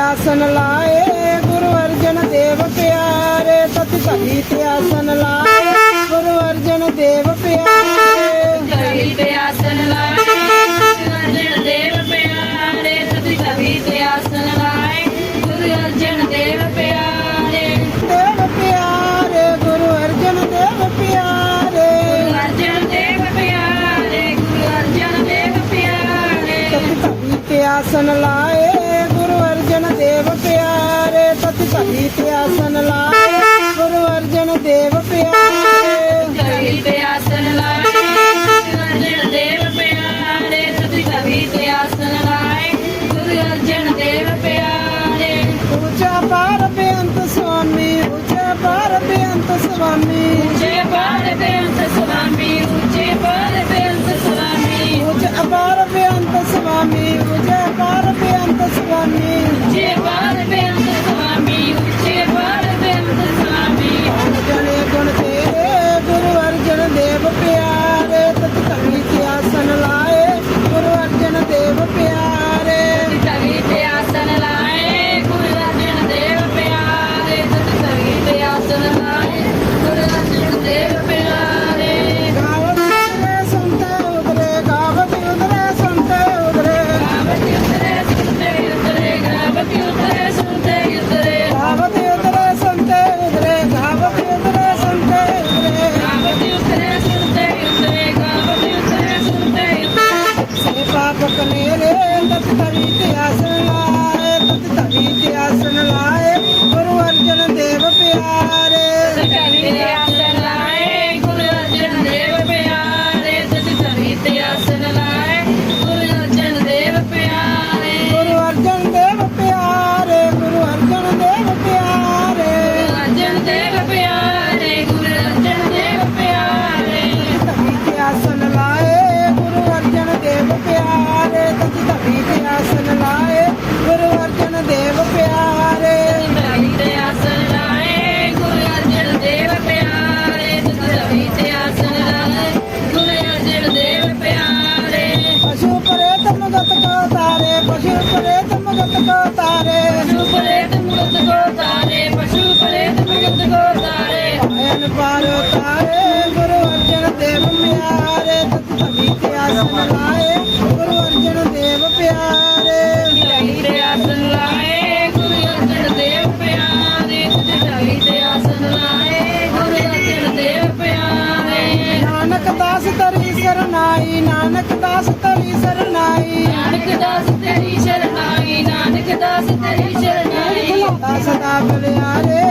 ਆਸਨ ਲਾਏ ਗੁਰੂ ਅਰਜਨ ਦੇਵ ਪਿਆਰੇ ਸਤਿ ਸਭੀ ਤੇ ਆਸਨ ਲਾਏ ਗੁਰੂ ਅਰਜਨ ਦੇਵ ਪਿਆਰੇ। ਸਭੀ ਤੇ ਆਸਨ ਲਾਏ ਗੁਰੂ ਅਰਜਨ ਦੇਵ ਪਿਆਰੇ ਲਾਏ ਗੁਰੂ ਅਰਜਨ ਦੇਵ ਪਿਆਰੇ। ਪਿਆਰੇ ਗੁਰੂ ਅਰਜਨ ਦੇਵ ਪਿਆਰੇ। ਅਰਜਨ ਦੇਵ ਪਿਆਰੇ ਗੁਰੂ ਅਰਜਨ ਦੇਵ ਪਿਆਰੇ। ਸਤਿ ਸਭੀ ਲਾਏ ਦੇਵ ਪਿਆਰੇ ਪਤਿ ਭਲੀ ਪਿਆਸਨ ਲਾਏ। ਗੁਰੂ ਅਰਜਨ ਦੇਵ ਪਿਆਰੇ। ਕਵੀ ਤੇ ਆਸਨ ਲਾਏ। ਗੁਰੂ ਅਰਜਨ ਦੇਵ ਪਿਆਰੇ ਸਤਿ ਕਵੀ ਤੇ ਆਸਨ ਲਾਏ। ਗੁਰੂ ਅਰਜਨ ਦੇਵ ਪਿਆਰੇ। ਪੂਜਾ ਪਾਰ ਬੇਅੰਤ ਸੁਆਮੀ ਪੂਜਾ ਪਾਰ ਬੇਅੰਤ ਸੁਆਮੀ। ਪੂਜੇ ਪਾਰ ਬੇਅੰਤ ਸੁਆਮੀ ਪੂਜੇ ਪਾਰ ਬੇਅੰਤ ਸੁਆਮੀ। ਪੂਜਾ ਪਾਰ ਬੇਅੰਤ ਸੁਆਮੀ ਪੂਜਾ ਪਾਰ ਬੇਅੰਤ ਸੁਆਮੀ। गुरू अर्जन देव मिलारे तीते मले ਸਦਾ ਮਿਲਿਆ ਰੇ।